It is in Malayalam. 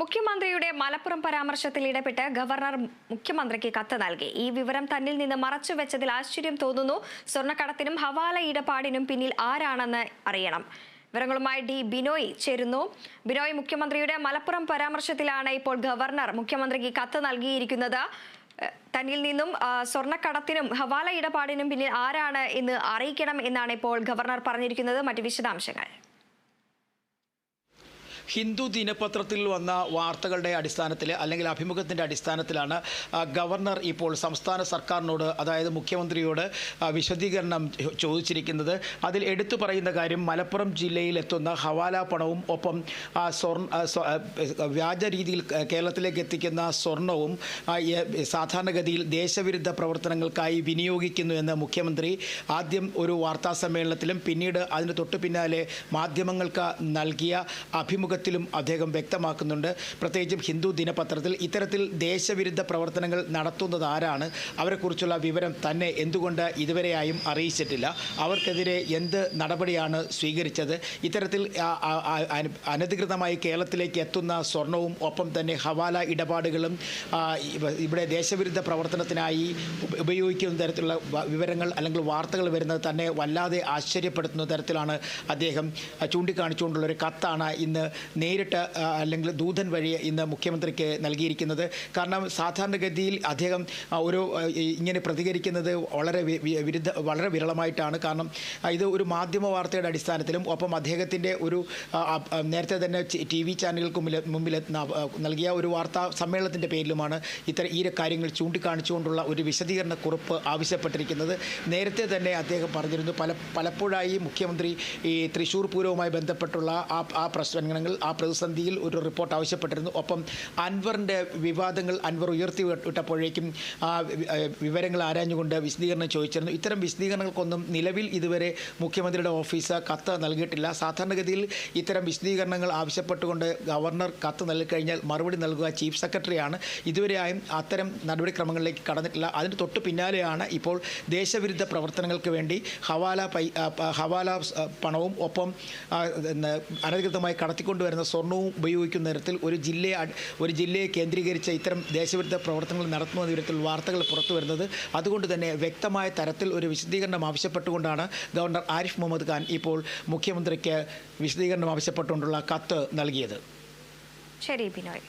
മുഖ്യമന്ത്രിയുടെ മലപ്പുറം പരാമർശത്തിൽ ഇടപെട്ട് ഗവർണർ മുഖ്യമന്ത്രിക്ക് കത്ത് നൽകി. ഈ വിവരം തന്നിൽ നിന്ന് മറച്ചുവെച്ചതിൽ ആശ്ചര്യം തോന്നുന്നു. സ്വർണക്കടത്തിനും ഹവാല ഇടപാടിനും പിന്നിൽ ആരാണെന്ന് അറിയണം. വിവരങ്ങളുമായി ഡി ബിനോയ് ചേരുന്നു. ബിനോയ് മുഖ്യമന്ത്രിയുടെ മലപ്പുറം പരാമർശത്തിലാണ് ഇപ്പോൾ ഗവർണർ മുഖ്യമന്ത്രിക്ക് കത്ത് നൽകിയിരിക്കുന്നത്. തന്നിൽ നിന്നും സ്വർണക്കടത്തിനും ഹവാല ഇടപാടിനും പിന്നിൽ ആരാണ് എന്ന് അറിയിക്കണം എന്നാണ് ഇപ്പോൾ ഗവർണർ പറഞ്ഞിരിക്കുന്നത്. മറ്റ് വിശദാംശങ്ങൾ. ഹിന്ദു ദിനപത്രത്തിൽ വന്ന വാർത്തകളുടെ അടിസ്ഥാനത്തിൽ അല്ലെങ്കിൽ അഭിമുഖത്തിന്റെ അടിസ്ഥാനത്തിലാണ് ഗവർണർ ഇപ്പോൾ സംസ്ഥാന സർക്കാരിനോട് അതായത് മുഖ്യമന്ത്രിയോട് വിശദീകരണം ചോദിച്ചിരിക്കുന്നത്. അതിൽ എടുത്തു പറയുന്ന കാര്യം മലപ്പുറം ജില്ലയിലെത്തുന്ന ഹവാല പണവും ഒപ്പം സ്വർണ വ്യാജ രീതിയിൽ കേരളത്തിലേക്ക് എത്തിക്കുന്ന സ്വർണവും സാധാരണഗതിയിൽ ദേശവിരുദ്ധ പ്രവർത്തനങ്ങൾക്കായി വിനിയോഗിക്കുന്നു എന്ന് മുഖ്യമന്ത്രി ആദ്യം ഒരു വാർത്താ സമ്മേളനത്തിലും പിന്നീട് അതിന് തൊട്ടു പിന്നാലെ മാധ്യമങ്ങൾക്ക് നൽകിയ അഭിമുഖത്തിലും അദ്ദേഹം വ്യക്തമാക്കുന്നുണ്ട്. പ്രത്യേകിച്ചും ഹിന്ദു ദിനപത്രത്തിൽ ഇത്തരത്തിൽ ദേശവിരുദ്ധ പ്രവർത്തനങ്ങൾ നടത്തുന്നത് ആരാണ്? അവരെക്കുറിച്ചുള്ള വിവരം തന്നെ എന്തുകൊണ്ട് ഇതുവരെയായും അറിയിച്ചിട്ടില്ല? അവർക്കെതിരെ എന്ത് നടപടിയാണ് സ്വീകരിച്ചത്? ഇത്തരത്തിൽ അനധികൃതമായി കേരളത്തിലേക്ക് എത്തുന്ന സ്വർണവും ഒപ്പം തന്നെ ഹവാല ഇടപാടുകളും ഇവിടെ ദേശവിരുദ്ധ പ്രവർത്തനത്തിനായി ഉപ- ഉപയോഗിക്കുന്ന തരത്തിലുള്ള വിവരങ്ങൾ അല്ലെങ്കിൽ വാർത്തകൾ വരുന്നത് തന്നെ വല്ലാതെ ആശ്ചര്യപ്പെടുത്തുന്ന തരത്തിലാണ് അദ്ദേഹം ചൂണ്ടിക്കാണിച്ചുകൊണ്ടുള്ള ഒരു കത്താണ് ഇന്ന് നേരിട്ട് അല്ലെങ്കിൽ ദൂതൻ വഴി ഇന്ന് മുഖ്യമന്ത്രിക്ക് നൽകിയിരിക്കുന്നത്. കാരണം സാധാരണഗതിയിൽ അദ്ദേഹം ഒരു ഇങ്ങനെ പ്രതികരിക്കുന്നത് വളരെ വിരുദ്ധ വളരെ വിരളമായിട്ടാണ്. കാരണം ഇത് ഒരു മാധ്യമ വാർത്തയുടെ അടിസ്ഥാനത്തിലും ഒപ്പം അദ്ദേഹത്തിന്റെ ഒരു നേരത്തെ തന്നെ ടി വി ചാനലുകൾക്ക് മുമ്പിൽ മുമ്പിൽ നൽകിയ ഒരു വാർത്താ സമ്മേളനത്തിന്റെ പേരിലുമാണ് ഇത്തരം ഈ കാര്യങ്ങൾ ചൂണ്ടിക്കാണിച്ചുകൊണ്ടുള്ള ഒരു വിശദീകരണ കുറിപ്പ് ആവശ്യപ്പെട്ടിരിക്കുന്നത്. നേരത്തെ തന്നെ അദ്ദേഹം പറഞ്ഞിരുന്നു പല പലപ്പോഴായി മുഖ്യമന്ത്രി ഈ തൃശ്ശൂർ പൂരവുമായി ബന്ധപ്പെട്ടുള്ള ആ ആ പ്രശ്നങ്ങൾ ആ പ്രതിസന്ധിയിൽ ഒരു റിപ്പോർട്ട് ആവശ്യപ്പെട്ടിരുന്നു. ഒപ്പം അൻവറിന്റെ വിവാദങ്ങൾ അൻവർ ഉയർത്തി വിട്ടപ്പോഴേക്കും ആ വിവരങ്ങൾ ആരാഞ്ഞുകൊണ്ട് വിശദീകരണം ചോദിച്ചിരുന്നു. ഇത്തരം വിശദീകരണങ്ങൾക്കൊന്നും നിലവിൽ ഇതുവരെ മുഖ്യമന്ത്രിയുടെ ഓഫീസ് കത്ത് നൽകിയിട്ടില്ല. സാധാരണഗതിയിൽ ഇത്തരം വിശദീകരണങ്ങൾ ആവശ്യപ്പെട്ടുകൊണ്ട് ഗവർണർ കത്ത് നൽകിക്കഴിഞ്ഞാൽ മറുപടി നൽകുക ചീഫ് സെക്രട്ടറിയാണ്. ഇതുവരെയായും അത്തരം നടപടിക്രമങ്ങളിലേക്ക് കടന്നിട്ടില്ല. അതിന് തൊട്ട് പിന്നാലെയാണ് ഇപ്പോൾ ദേശവിരുദ്ധ പ്രവർത്തനങ്ങൾക്ക് വേണ്ടി ഹവാല പൈ ഹവാല പണവും ഒപ്പം അനധികൃതമായി പിന്നെ കടത്തിക്കൊണ്ടുവരുന്ന സ്വർണവും ഉപയോഗിക്കുന്ന തരത്തിൽ ഒരു ജില്ലയെ ഒരു ജില്ലയെ കേന്ദ്രീകരിച്ച ഇത്തരം ദേശവിരുദ്ധ പ്രവർത്തനങ്ങൾ നടത്തുന്ന വിധത്തിൽ വാർത്തകൾ പുറത്തു വരുന്നത്. അതുകൊണ്ട് തന്നെ വ്യക്തമായ തരത്തിൽ ഒരു വിശദീകരണം ആവശ്യപ്പെട്ടുകൊണ്ടാണ് ഗവർണർ ആരിഫ് മുഹമ്മദ് ഖാൻ ഇപ്പോൾ മുഖ്യമന്ത്രിക്ക് വിശദീകരണം ആവശ്യപ്പെട്ടുകൊണ്ടുള്ള കത്ത് നൽകിയത്. ശരി ബിനോയ്.